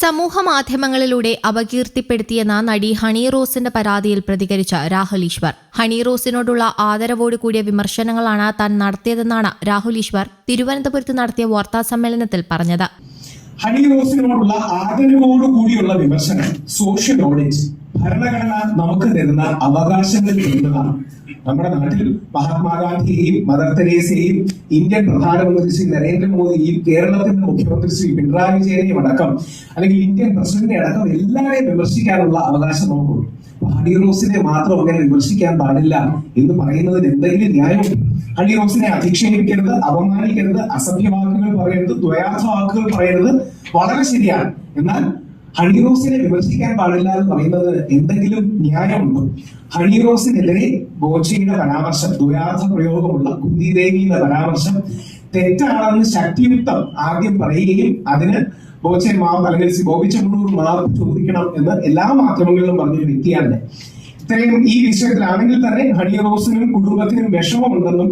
സമൂഹ മാധ്യമങ്ങളിലൂടെ അപകീർത്തിപ്പെടുത്തിയെന്ന നടി ഹണി റോസിന്റെ പരാതിയിൽ പ്രതികരിച്ച രാഹുൽ ഈശ്വർ. ഹണി റോസിനോടുള്ള ആദരവോട് കൂടിയ വിമർശനങ്ങളാണ് താൻ നടത്തിയതെന്നാണ് രാഹുൽ ഈശ്വർ തിരുവനന്തപുരത്ത് നടത്തിയ വാർത്താ സമ്മേളനത്തിൽ പറഞ്ഞത്. ഹണി റോസിനോടുള്ള ആദരവോടു കൂടിയുള്ള വിമർശനം സോഷ്യൽ ഓഡിറ്റ് ഭരണഘടന നമുക്ക് തരുന്ന അവകാശങ്ങൾ എന്നതാണ് നമ്മുടെ നാട്ടിൽ മഹാത്മാഗാന്ധിയെയും മദർ തെരേസയെയും ഇന്ത്യൻ പ്രധാനമന്ത്രി ശ്രീ നരേന്ദ്രമോദിയെയും കേരളത്തിന്റെ മുഖ്യമന്ത്രി ശ്രീ പിണറായി വിജയനെയും അടക്കം അല്ലെങ്കിൽ ഇന്ത്യൻ പ്രസിഡന്റിനെ അടക്കം എല്ലാവരെയും വിമർശിക്കാനുള്ള അവകാശം അപ്പൊ ഹണി റോസിനെ മാത്രം അങ്ങനെ വിമർശിക്കാൻ പാടില്ല എന്ന് പറയുന്നതിന് എന്തെങ്കിലും ന്യായമുണ്ട്. ഹണി റോസിനെ അധിക്ഷേപിക്കരുത് അപമാനിക്കരുത് അസഭ്യ വാക്കുകൾ പറയരുത് ദ്വയാർത്ഥ വാക്കുകൾ പറയരുത് വളരെ ശരിയാണ്. എന്നാൽ ഹണി റോസിനെ വിമർശിക്കാൻ പാടില്ല എന്ന് പറയുന്നത് എന്തെങ്കിലും ന്യായമുണ്ടോ? ഹണിറോസിനെതിരെ ബോച്ചയുടെ പരാമർശം ദ്വയാർത്ഥ പ്രയോഗമുള്ള കുന്തിദേവിയുടെ പരാമർശം തെറ്റാണെന്ന് ശക്തിയുക്തം ആദ്യം പറയുകയും അതിന് ബോച്ചൻ മാപ്പ് അല്ലെങ്കിൽ സി ബോബി ചെമ്മണ്ണൂർ മാപ്പ് ചോദിക്കണം എന്ന് എല്ലാ മാധ്യമങ്ങളിലും പറഞ്ഞൊരു വ്യക്തിയാണ്. ഇത്രയും ഈ വിഷയത്തിലാണെങ്കിൽ തന്നെ ഹണിറോസിനും കുടുംബത്തിനും വിഷമമുണ്ടെന്നും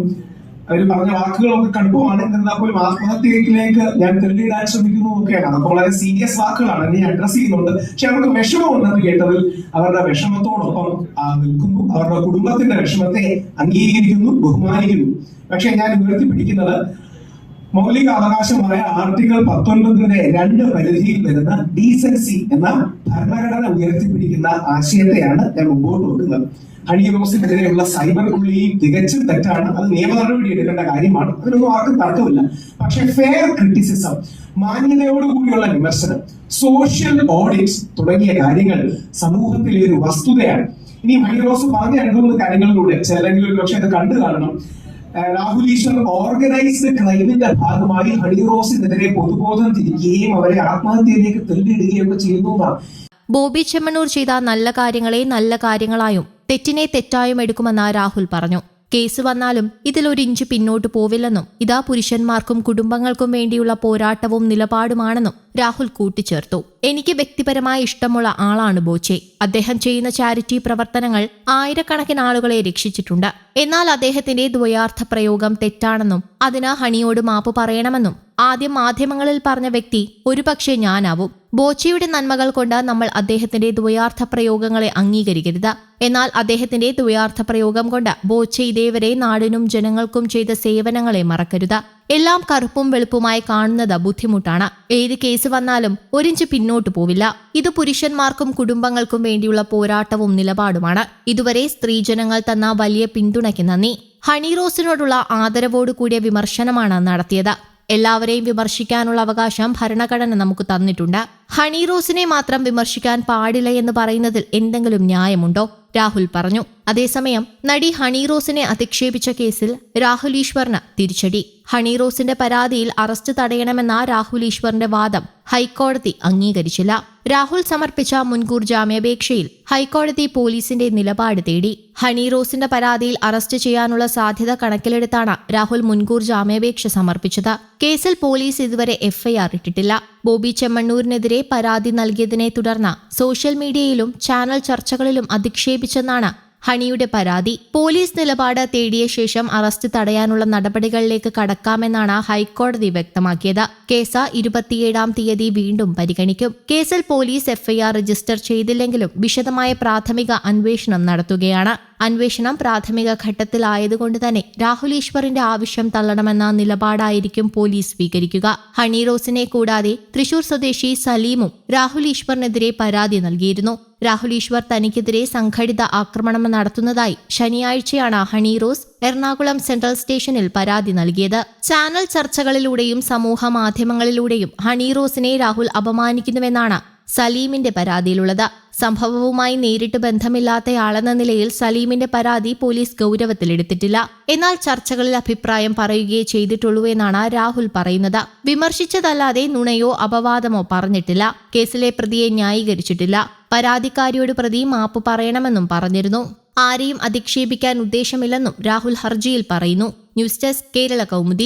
അവർ പറഞ്ഞ വാക്കുകളൊക്കെ കടുപ്പമാണ് എന്നാൽ പോലും ആത്മഹത്യയിലേക്ക് ഞാൻ തെളിയിടാൻ ശ്രമിക്കുന്നു ഒക്കെയാണ് അതൊക്കെ വളരെ സീരിയസ് വാക്കുകളാണ്. എന്നെ അഡ്രസ് ചെയ്യുന്നുണ്ട്. പക്ഷെ അവർക്ക് വിഷമമുണ്ടെന്ന് കേട്ടതിൽ അവരുടെ വിഷമത്തോടൊപ്പം നിൽക്കുന്നു. അവരുടെ കുടുംബത്തിന്റെ വിഷമത്തെ അംഗീകരിക്കുന്നു ബഹുമാനിക്കുന്നു. പക്ഷെ ഞാൻ ഉയർത്തിപ്പിടിക്കുന്നത് മൗലിക അവകാശമായ ആർട്ടിക്കിൾ പത്തൊൻപതിന്റെ രണ്ട് പരിധിയിൽ വരുന്ന ഡീസൻസി എന്ന ഭരണഘടന ഉയർത്തിപ്പിടിക്കുന്ന ആശയത്തെയാണ് ഞാൻ മുമ്പോട്ട് വെക്കുന്നത് ഹണി റോസിനെതിരെയുള്ള സൈബർ ഉള്ളിയും തികച്ചും തെറ്റാണ്. അത് നിയമ നടപടി എടുക്കേണ്ട കാര്യമാണ്. അതിനൊന്നും ആർക്കും തർക്കമില്ല. പക്ഷെ ഫെയർ ക്രിറ്റിസിസം മാന്യതയോടുകൂടിയുള്ള വിമർശനം സോഷ്യൽ ഓഡിറ്റ് തുടങ്ങിയ കാര്യങ്ങൾ സമൂഹത്തിലെ ഒരു വസ്തുതയാണ്. ഇനി ഹണി റോസ് പറഞ്ഞ രണ്ട് മൂന്ന് കാര്യങ്ങളിലൂടെ ചിലരെങ്കിലും പക്ഷെ അത് കണ്ടു കാണണം. രാഹുൽ ഈശ്വർ ഓർഗനൈസ്ഡ് ക്രൈമിന്റെ ഭാഗമായി ഹണി റോസിനെതിരെ പൊതുബോധം തിരിക്കുകയും അവരെ ആത്മഹത്യയിലേക്ക് തള്ളിയിടുകയും ഒക്കെ ചെയ്യുന്നു ബോബി ചെമ്മണൂർ ചെയ്ത നല്ല കാര്യങ്ങളെ നല്ല കാര്യങ്ങളായും തെറ്റിനെ തെറ്റായും എടുക്കുമെന്ന് രാഹുൽ പറഞ്ഞു. കേസ് വന്നാലും ഇതിലൊരിഞ്ച് പിന്നോട്ട് പോവില്ലെന്നും ഇതാ പുരുഷന്മാർക്കും കുടുംബങ്ങൾക്കും വേണ്ടിയുള്ള പോരാട്ടവും നിലപാടുമാണെന്നും രാഹുൽ കൂട്ടിച്ചേർത്തു. എനിക്ക് വ്യക്തിപരമായി ഇഷ്ടമുള്ള ആളാണ് ബോച്ചെ. അദ്ദേഹം ചെയ്യുന്ന ചാരിറ്റി പ്രവർത്തനങ്ങൾ ആയിരക്കണക്കിന് ആളുകളെ രക്ഷിച്ചിട്ടുണ്ട്. എന്നാൽ അദ്ദേഹത്തിന്റെ ദ്വയാർത്ഥ പ്രയോഗം തെറ്റാണെന്നും അതിന് ഹണിയോട് മാപ്പ് പറയണമെന്നും ആദ്യം മാധ്യമങ്ങളിൽ പറഞ്ഞ വ്യക്തി ഒരുപക്ഷെ ഞാനാവും. ബോച്ചയുടെ നന്മകൾ കൊണ്ട് നമ്മൾ അദ്ദേഹത്തിന്റെ ദ്വയാർത്ഥ പ്രയോഗങ്ങളെ അംഗീകരിക്കരുത്. എന്നാൽ അദ്ദേഹത്തിന്റെ ദ്വയാർത്ഥ പ്രയോഗം കൊണ്ട് ബോച്ച ഇതേവരെ നാടിനും ജനങ്ങൾക്കും ചെയ്ത സേവനങ്ങളെ മറക്കരുത്. എല്ലാം കറുപ്പും വെളുപ്പുമായി കാണുന്നത് ബുദ്ധിമുട്ടാണ്. ഏത് കേസ് വന്നാലും ഒരിഞ്ച് പിന്നോട്ട് പോവില്ല. ഇത് പുരുഷന്മാർക്കും കുടുംബങ്ങൾക്കും വേണ്ടിയുള്ള പോരാട്ടവും നിലപാടുമാണ്. ഇതുവരെ സ്ത്രീജനങ്ങൾ തന്ന വലിയ പിന്തുണയ്ക്ക് നന്ദി. ഹണി റോസിനോടുള്ള ആദരവോടു കൂടിയ വിമർശനമാണ് നടത്തിയത്. എല്ലാവരെയും വിമർശിക്കാനുള്ള അവകാശം ഭരണഘടന നമുക്ക് തന്നിട്ടുണ്ട്. ഹണി റോസിനെ മാത്രം വിമർശിക്കാൻ പാടില്ല എന്ന് പറയുന്നതിൽ എന്തെങ്കിലും ന്യായമുണ്ടോ? രാഹുൽ പറഞ്ഞു. അതേസമയം നടി ഹണി റോസിനെ അധിക്ഷേപിച്ച കേസിൽ രാഹുൽ ഈശ്വറിന് തിരിച്ചടി. ഹണി റോസിന്റെ പരാതിയിൽ അറസ്റ്റ് തടയണമെന്ന രാഹുൽ ഈശ്വറിന്റെ വാദം ഹൈക്കോടതി അംഗീകരിച്ചില്ല. രാഹുൽ സമർപ്പിച്ച മുൻകൂർ ജാമ്യാപേക്ഷയിൽ ഹൈക്കോടതി പോലീസിന്റെ നിലപാട് തേടി. ഹണി റോസിന്റെ പരാതിയിൽ അറസ്റ്റ് ചെയ്യാനുള്ള സാധ്യത കണക്കിലെടുത്താണ് രാഹുൽ മുൻകൂർ ജാമ്യാപേക്ഷ സമർപ്പിച്ചത്. കേസിൽ പോലീസ് ഇതുവരെ എഫ്ഐആർ ഇട്ടിട്ടില്ല. ബോബി ചെമ്മണ്ണൂരിനെതിരെ പരാതി നൽകിയതിനെ തുടർന്ന് സോഷ്യൽ മീഡിയയിലും ചാനൽ ചർച്ചകളിലും അധിക്ഷേപിച്ചെന്നാണ് ഹണിയുടെ പരാതി. പോലീസ് നിലപാട് തേടിയ ശേഷം അറസ്റ്റ് തടയാനുള്ള നടപടികളിലേക്ക് കടക്കാമെന്നാണ് ഹൈക്കോടതി വ്യക്തമാക്കിയത്. കേസ് ഇരുപത്തിയേഴാം തീയതി വീണ്ടും പരിഗണിക്കും. കേസിൽ പോലീസ് എഫ്ഐആർ രജിസ്റ്റർ ചെയ്തില്ലെങ്കിലും വിശദമായ പ്രാഥമിക അന്വേഷണം നടത്തുകയാണ്. അന്വേഷണം പ്രാഥമിക ഘട്ടത്തിലായതുകൊണ്ട് തന്നെ രാഹുൽ ഈശ്വറിന്റെ ആവശ്യം തള്ളണമെന്ന നിലപാടായിരിക്കും പോലീസ് സ്വീകരിക്കുക. ഹണി റോസിനെ കൂടാതെ തൃശൂർ സ്വദേശി സലീമും രാഹുൽ ഈശ്വറിനെതിരെ പരാതി നൽകിയിരുന്നു. രാഹുൽ ഈശ്വർ തനിക്കെതിരെ സംഘടിത ആക്രമണം നടത്തുന്നതായി ശനിയാഴ്ചയാണ് ഹണി റോസ് എറണാകുളം സെൻട്രൽ സ്റ്റേഷനിൽ പരാതി നൽകിയത്. ചാനൽ ചർച്ചകളിലൂടെയും സമൂഹ മാധ്യമങ്ങളിലൂടെയും ഹണി റോസിനെ രാഹുൽ അപമാനിക്കുന്നുവെന്നാണ് സലീമിന്റെ പരാതിയിലുള്ളത്. സംഭവവുമായി നേരിട്ട് ബന്ധമില്ലാത്തയാളെന്ന നിലയിൽ സലീമിന്റെ പരാതി പോലീസ് ഗൗരവത്തിലെടുത്തിട്ടില്ല. എന്നാൽ ചർച്ചകളിൽ അഭിപ്രായം പറയുകയേ ചെയ്തിട്ടുള്ളൂ എന്നാണ് രാഹുൽ പറയുന്നത്. വിമർശിച്ചതല്ലാതെ നുണയോ അപവാദമോ പറഞ്ഞിട്ടില്ല. കേസിലെ പ്രതിയെ ന്യായീകരിച്ചിട്ടില്ല. പരാതിക്കാരിയോട് പ്രതി മാപ്പ് പറയണമെന്നും പറഞ്ഞിരുന്നു. ആരെയും അധിക്ഷേപിക്കാൻ ഉദ്ദേശമില്ലെന്നും രാഹുൽ ഹർജിയിൽ പറയുന്നു. News desk Kerala Kaumudi.